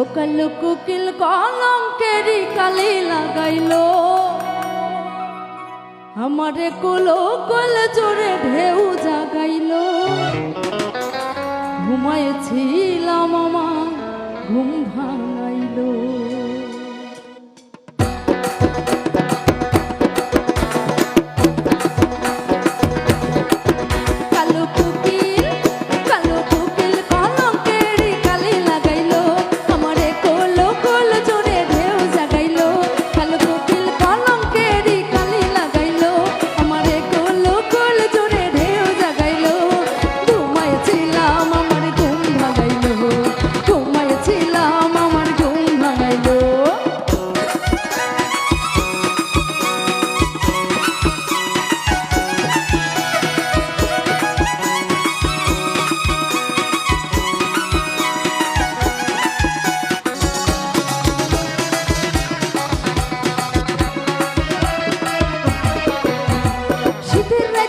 ও কালু কুকিল কলঙ্কেরি কালি লাগাইল। আমারে কুলো কল জোরে ঢেউ জাগাইল। ঘুমাইছিলাম আমার, ঘুম ভাঙাইলো।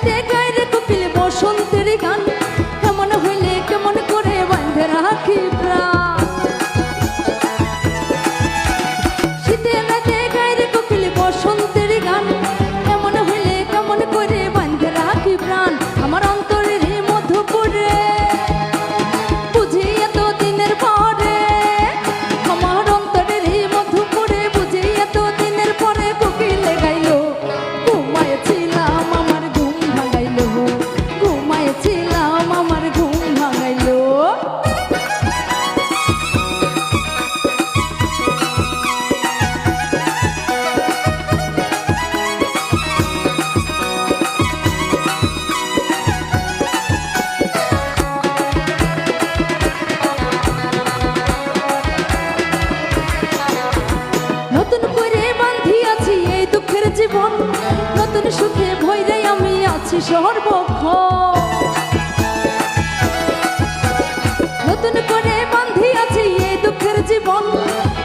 देखा আছি সর্বক্ষ নতুন করে বান্ধি আছি এই দুঃখের জীবন।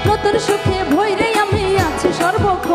নতুন সুখে ভৈরে আমি আছি সর্বক্ষ